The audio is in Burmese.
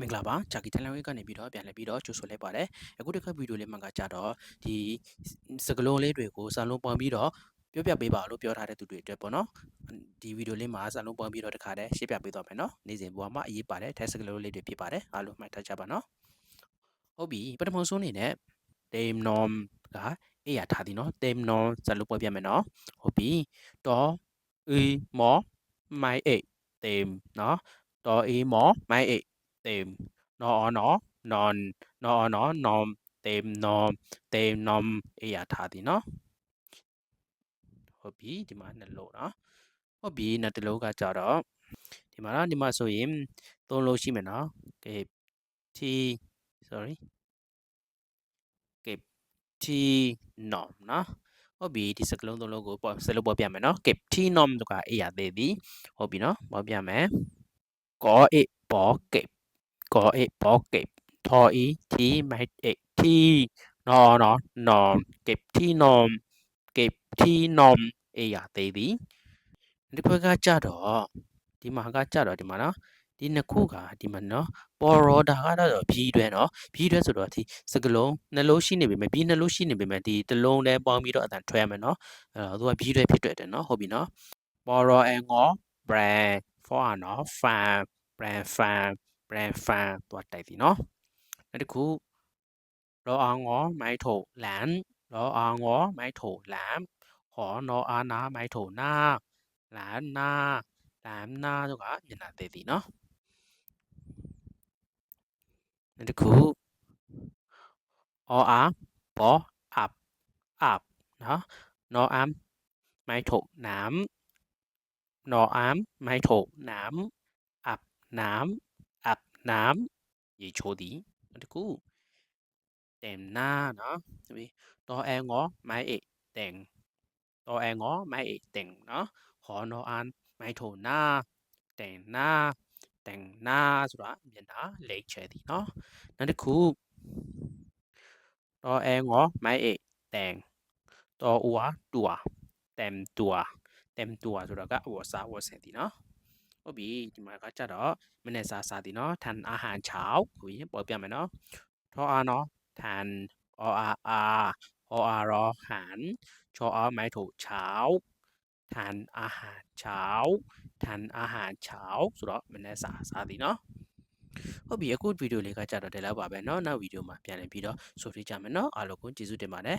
မင်္ဂလာပါဂျာကီတန်လောင်းရေးကနေပြီးတော့ပြန်လည်ပြီးတော့ကြိုဆိုလိုက်ပါတယ်အခုတစ်ခါဗီဒီယိုလေးမှာကကြတော့ဒီစကလုံးလေးတွေကိုစာလုံးပွန်ပြီးတော့ပြောပြပေးပါလို့ပြောထားတဲ့သူတွေအတွက်ပေါ့နော်ဒီဗီဒီယိုလေးမှာစာလုံးပွန်ပြီးတော့တခါတည်းရှင်းပြပေးသွားမယ်နော်နေ့စဉ်ဘဝမှာအရေးပါတဲ့ test စကလုံးလေးတွေဖြစ်ပါတယ်အားလုံးမှတ်ထားကြပါနော်ဟုတ်ပြီပထမဆုံးအနေနဲ့ tem nom ကအေးရထားသည်နော် tem nom စာလုံးပွန်ပြမယ်နော်ဟုတ်ပြီတော့အေးမောမိုင်အေး tem နော်တော့အေးမော မိုင်အေး tìm nó nó non nó nó nom tìm nom tìm nom အေးရထားသည်နော်ဟုတ်ပြီဒီမှာနှစ်လို့နော်ဟုတ်ပြီနှစ်တလို့ကကြတော့ဒီမှာနော်ဒီမှာဆိုရင်သုံးလို့ရှိမယ်နော်ကဲ t sorry ကဲ t nom နော်ဟုတ်ပြီဒီစကလုံးသုံးလုံးကိုပေါ်စလို့ပေါ်ပြမယ်နော်ကဲ t nom တို့ကအေးရသေးသည်ဟုတ်ပြီနော်ပေါ်ပြမယ်ကောအေးပေါ်ကဲ có ệ bó kẹp thò ý thì mày ệ thì nó nó nó kẹp thì nom kẹp thì nom အေးရသေးသည်ဒီဘက်ကကြတော့ဒီမှာကကြတော့ဒီမှာနော်ဒီနှစ်ခုကဒီမှာနော်ပေါ်ရောဒါကတော့ဖြီးတွဲနော်ဖြီးတွဲဆိုတော့ဒီစကလုံးနှလုံးရှိနေပြီမဲ့ပြီးနှလုံးရှိနေပြီမဲ့ဒီတစ်လုံးနဲ့ပေါင်းပြီးတော့အတန်ထွဲမယ်နော်အဲတော့သူကဖြီးတွဲဖြစ်တွေ့တယ်နော်ဟုတ်ပြီနော်ပေါ်ရောအငေါ brand for နော် fan brand fan brand fan သွားတိုက်သည်နော်နောက်တစ်ခုလောအောင်ငေါမိုက်ထိုလန်လောအောင်ငေါမိုက်ထိုလန်ဟောနောအာနာမိုက်ထိုနာလန်နာလန်နာတို့ကမျက်နှာသေးသည်နော်နောက်တစ်ခုအောအာဘောအပ်အပ်နော်နောအမ်မိုက်ထိုနမ်နောအမ်မိုက်ထိုနမ်အပ်နမ်အပ် น้ำရေချိုးသည်နောက်တစ်ခုတင်နာနော်ဒီတော်အန်ငေါမိုင်းအိတင်တော်အန်ငေါမိုင်းအိတင်နော်ဟောနော်အန်မိုင်းထိုနာတင်နာတင်နာဆိုတာမျက်နှာလိတ်ချဲသည်နော်နောက်တစ်ခုတော်အန်ငေါမိုင်းအိတင်တော်ဦးဟာတူဟာတမ်တူဟာတမ်တူဟာဆိုတာကဝါစာဝါစင်သည်နော် ဟုတ်ပြီဒီမှာကကြတော့မနေ့စားစားသည်နော်ထန်อาหารเช้าကိုရင်ပေါ်ပြမယ်နော်ထောအားနော်ထန်အောအာအာဟောအာရောဟန်ချောအားမိုက်ထိုเช้าทานอาหารเช้าทานอาหารเช้าဆိုတော့မနေ့စားစားသည်နော်ဟုတ်ပြီအခုဗီဒီယိုလေးကကြတော့ဒီလောက်ပါပဲเนาะနောက်ဗီဒီယိုမှာပြန်လည်ပြီးတော့ဆိုပြကြမယ်เนาะအားလုံးကိုကျေးဇူးတင်ပါတယ်